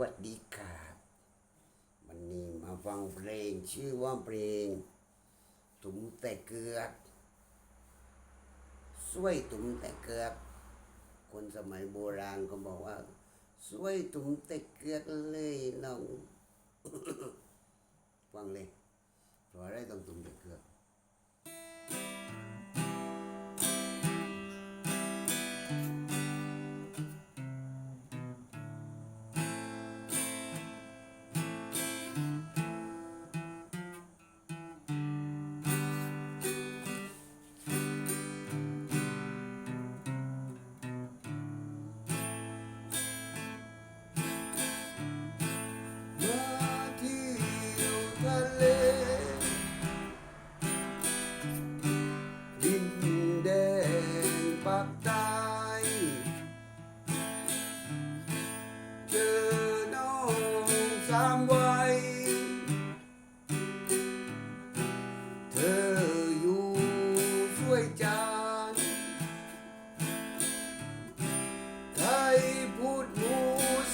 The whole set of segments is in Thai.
วัสดีครับวันนี้มาฟังเพลงชื่อว่าเพลง ตุ่มแต่เกือกสวยตุ่มแต่เกือกคนสมัยโบราณก็บอกว่าสวยตุ่มแต่เกือกเลยน้องฟังเลยเพราะอะไรต้องตุ่มแต่เกือก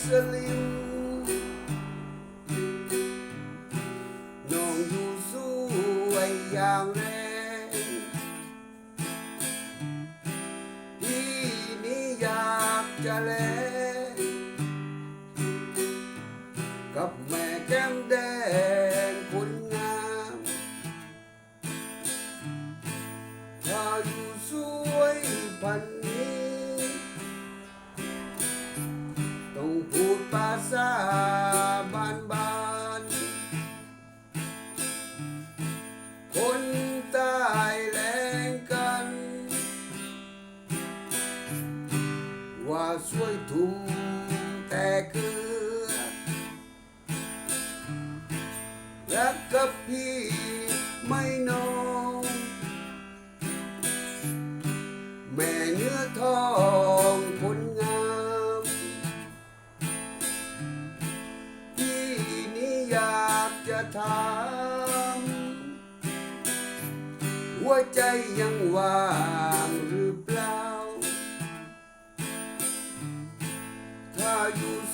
สลิมน้องอยู่สวยอย่างแรงพี่นี่อยากจะแลกับแม่แก้มแดงคนงามถ้าอยู่สวยพัน ว่าสวยทุ่มแต่เกลือรักกับพี่ไม่น้อง แม่เนื้อทองคนงามพี่นี่อยากจะถามหัวใจยังว่าง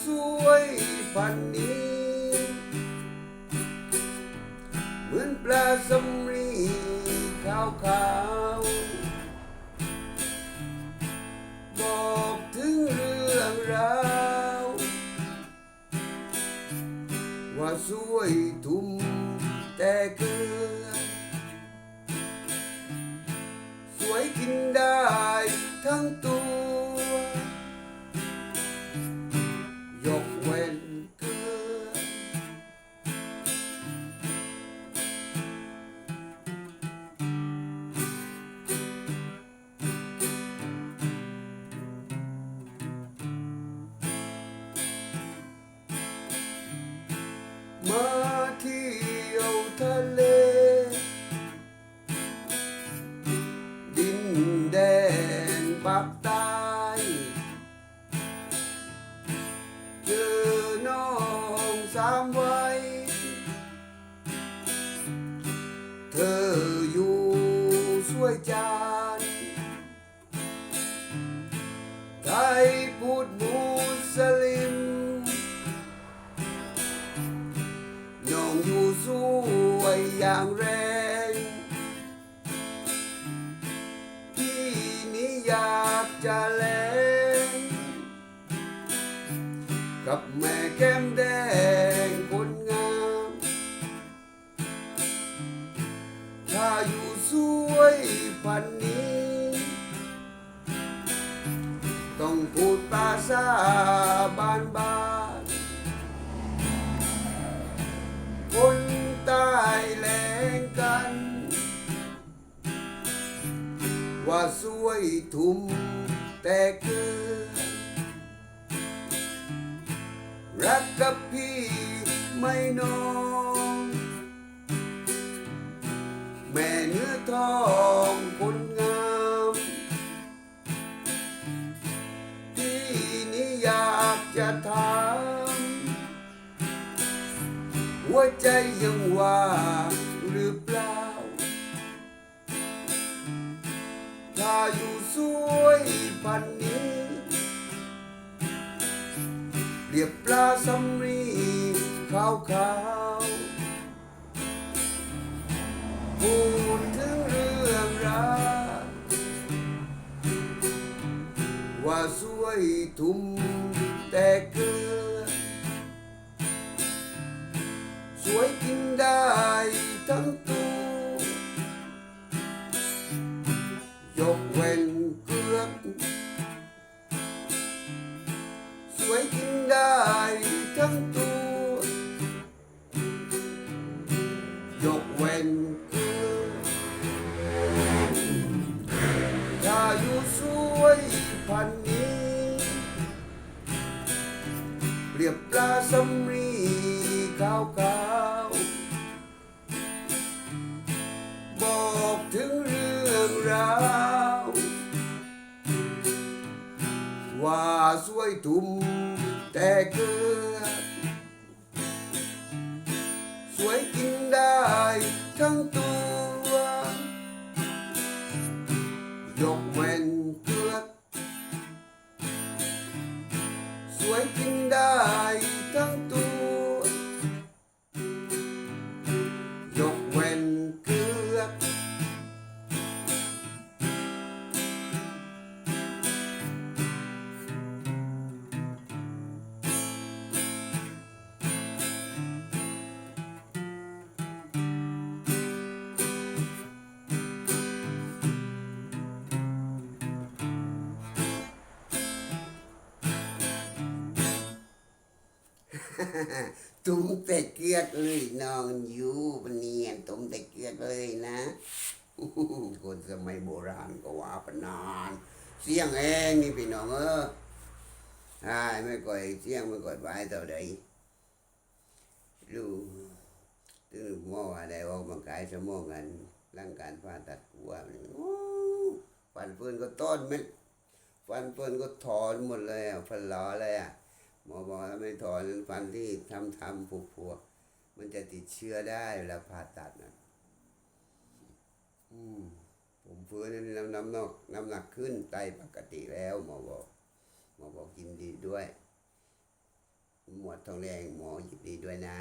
สวยพันนี้เหมือนปลาสำรีขาวขาวบอกถึงเรื่องราวว่าสวยทุ่มแต่เกลือสวยกินได้ทั้งตัว สว พูดภาษาบ้านบ้านคนใต้แรงกัน ว่าสวยทุ่มแต่เกินรักกับพี่ไม่น้อง แม่เนื้อทอง หัวใจยังว่างหรือเปล่า ถ้าอยู่สวยพันนี้เรียบปลาสำรีขาวขาวพูดถึงเรื่องราวว่าสวยทุ่มแต่เก อสวยกินได้ทั้งตัวยกเว้นเกลือกสวยกินได้ทั้งตัวยกเว้นเกลือถ้าอยู่สวยาวว่าสวยทุ่มแต่เกิด ตุ้มแต่เกียดเลยนองอยู่ปะเนียนตุ้มแต่เกียดเลยนะคนสมัยโบราณก็ว่าปนานเสียงเองนี่พี่น้องเออใช่ไม่ก่อยเสียงไม่ก่อยไปเท่าใดรู้ถึงหมออะไรออกกำลังกายสมองกันร่างการผ่าตัดหัวมันฟันเฟืนก็ต้นเม็ดฟันเฟืนก็ถอนหมดเลยอะฟันหลอเลยอะ หมอบอกถ้าไม่ถอนฟันที่ทำทำผูกผูกๆมันจะติดเชื้อได้เวลาผ่าตัดนะอืมผมฟื้นน้ำน้ำนักน้ำหนักขึ้นไตปกติแล้วหมอบอกหมอบอกกินดีด้วย หมวดทองแดงหมอยิบดีด้วยนะ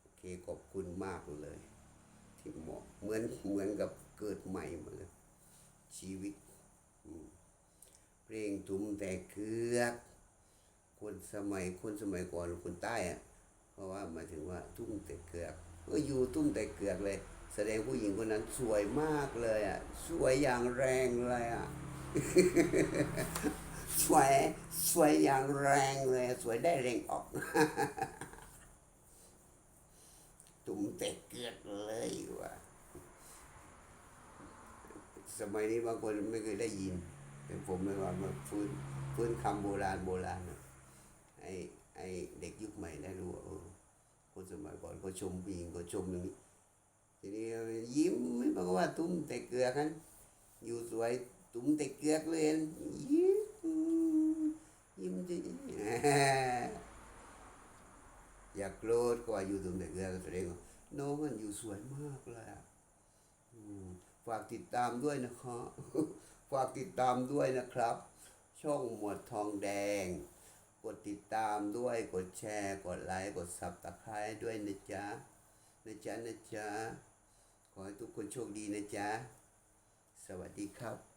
โอเคขอบคุณมากเลย ที่หมอเหมือนเหมือนกับเกิดใหม่หมาเลยชีวิตเพลงทุ้มแต่เคือก คนสมัยคนสมัยก่อนคนใต้อะเพราะว่าหมายถึงว่าทุ่มแต่เกือกเออยู่ทุ่มแต่เกือกเลย แสดงผู้หญิงคนนั้นสวยมากเลยอะสวยอย่างแรงเลยอะสวยสวยอย่างแรงเลย สวยได้แรงออก ตุ้มแต่เกือกเลยว่ะสมัยนี้บางคนไม่เคยได้ยิน ผมไม่ว่ามาฟื้นฟื้นคำโบราณโบราณอะ อ้ไอ้เด็กยุคใหม่ได้รู้ว่าคนสมัยก่อนเขาชมผู้หญิงเขาชมอย่างนี้ทีนี้ยิ้มไม่บอกว่าตุ้มแต่เกลือกันอยู่สวยตุ้มแต่เกลือกเลยยิ้มยิ้มจะอยากโกรธก็ว่าอยู่ตุ้มแต่เกลือกแสดงว่าน้องมันอยู่สวยมากเลยอะฝากติดตามด้วยนะครับ ฝากติดตามด้วยนะครับ ช่องหมวดทองแดง กดติดตามด้วยกดแชร์ กดไลค์ กดสับตะไคร้ด้วยนะจ๊ะนะจ๊ะนะจ๊ะขอให้ทุกคนโชคดีนะจ๊ะสวัสดีครับ